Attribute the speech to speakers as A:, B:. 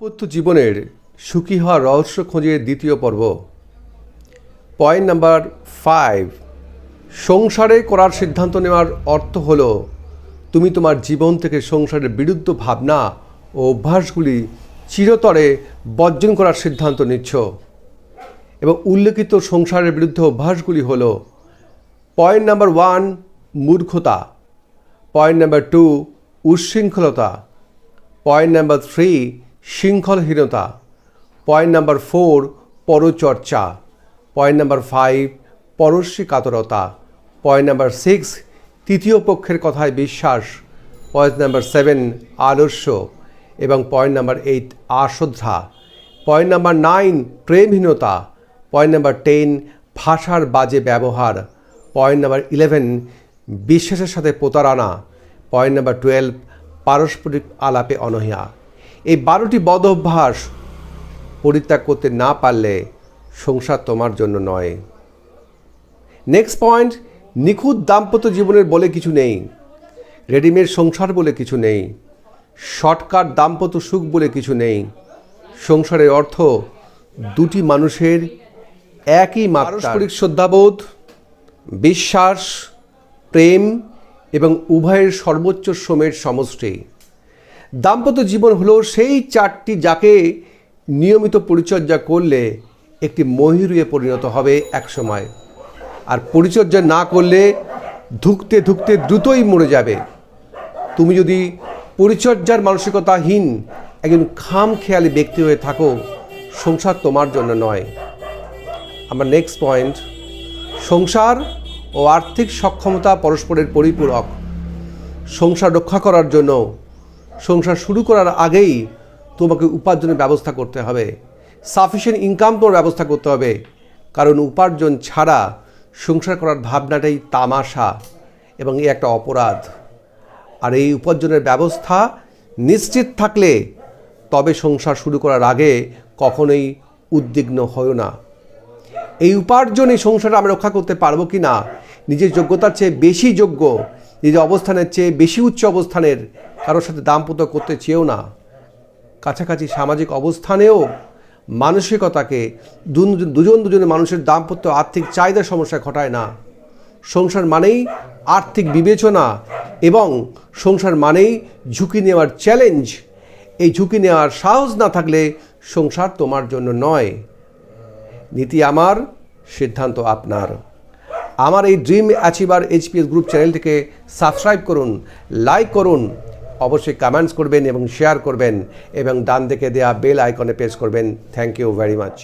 A: দাম্পত্য জীবনের সুখী হওয়ার রহস্য খোঁজে দ্বিতীয় পর্ব। পয়েন্ট নাম্বার ফাইভ সংসারে করার সিদ্ধান্ত নেওয়ার অর্থ হলো, তুমি তোমার জীবন থেকে সংসারের বিরুদ্ধ ভাবনা ও অভ্যাসগুলি চিরতরে বর্জন করার সিদ্ধান্ত নিচ্ছ। এবং উল্লেখিত সংসারের বিরুদ্ধে অভ্যাসগুলি হল পয়েন্ট নাম্বার ওয়ান মূর্খতা। পয়েন্ট নাম্বার টু উচ্ছৃঙ্খলতা। পয়েন্ট নাম্বার থ্রি শৃঙ্খলহীনতা। পয়েন্ট নাম্বার ফোর পরচর্চা। পয়েন্ট নাম্বার ফাইভ পরশ্রী কাতরতা পয়েন্ট নাম্বার সিক্স তৃতীয় পক্ষের কথায় বিশ্বাস। পয়েন্ট নাম্বার সেভেন আলস্য এবং পয়েন্ট নাম্বার এইট আশ্রদ্ধা। পয়েন্ট নাম্বার নাইন প্রেমহীনতা। পয়েন্ট নাম্বার টেন ভাষার বাজে ব্যবহার। পয়েন্ট নাম্বার ইলেভেন বিশ্বাসের সাথে প্রতারণা। পয়েন্ট নাম্বার টুয়েলভ পারস্পরিক আলাপে অনহিয়া। এই বারোটি বদ অভ্যাস পরিত্যাগ করতে না পারলে সংসার তোমার জন্য নয়। নেক্সট পয়েন্ট নিখুঁত দাম্পত্য জীবনের বলে কিছু নেই। রেডিমেড সংসার বলে কিছু নেই। শর্টকাট দাম্পত্য সুখ বলে কিছু নেই। সংসারের অর্থ দুটি মানুষের একই পারস্পরিক শ্রদ্ধাবোধ, বিশ্বাস, প্রেম এবং উভয়ের সর্বোচ্চ শ্রমের সমষ্টি। দাম্পত্য জীবন হলো সেই চারটি যাকে নিয়মিত পরিচর্যা করলে একটি মহিরুয়ে পরিণত হবে একসময়। আর পরিচর্যা না করলে ধুকতে ধুকতে দ্রুতই মরে যাবে। তুমি যদি পরিচর্যার মানসিকতাহীন একজন খাম খেয়ালি ব্যক্তি হয়ে থাকো, সংসার তোমার জন্য নয়। আমার নেক্সট পয়েন্ট সংসার ও আর্থিক সক্ষমতা পরস্পরের পরিপূরক। সংসার রক্ষা করার জন্য সংসার শুরু করার আগেই তোমাকে উপার্জনের ব্যবস্থা করতে হবে। সাফিসিয়েন্ট ইনকাম তোমার ব্যবস্থা করতে হবে। কারণ উপার্জন ছাড়া সংসার করার ভাবনাটাই তামাশা এবং এই একটা অপরাধ। আর এই উপার্জনের ব্যবস্থা নিশ্চিত থাকলে তবে সংসার শুরু করার আগে কখনোই উদ্বিগ্ন হও না। এই উপার্জন সংসার আমরা রক্ষা করতে পারব কি না? নিজের যোগ্যতার চেয়ে বেশি যোগ্য, নিজের অবস্থানের চেয়ে বেশি উচ্চ অবস্থানের কারোর সাথে দাম্পত্য করতে চেয়েও না। কাছাকাছি সামাজিক অবস্থানেও মানসিকতাকে দুজন দুজন দুজনের মানুষের দাম্পত্য আর্থিক চাহিদার সমস্যা ঘটায় না। সংসার মানেই আর্থিক বিবেচনা এবং সংসার মানেই ঝুঁকি নেওয়ার চ্যালেঞ্জ এই ঝুঁকি নেওয়ার সাহস না থাকলে সংসার তোমার জন্য নয়। নীতি আমার, সিদ্ধান্ত আপনার। আমার এই ড্রিম অ্যাচিভার এইচপিএস গ্রুপ চ্যানেলটিকে সাবস্ক্রাইব করুন লাইক করুন অবশ্যই কমেন্টস করবেন এবং শেয়ার করবেন এবং ডান দিকে দেওয়া বেল আইকনে প্রেস করবেন। Thank you very much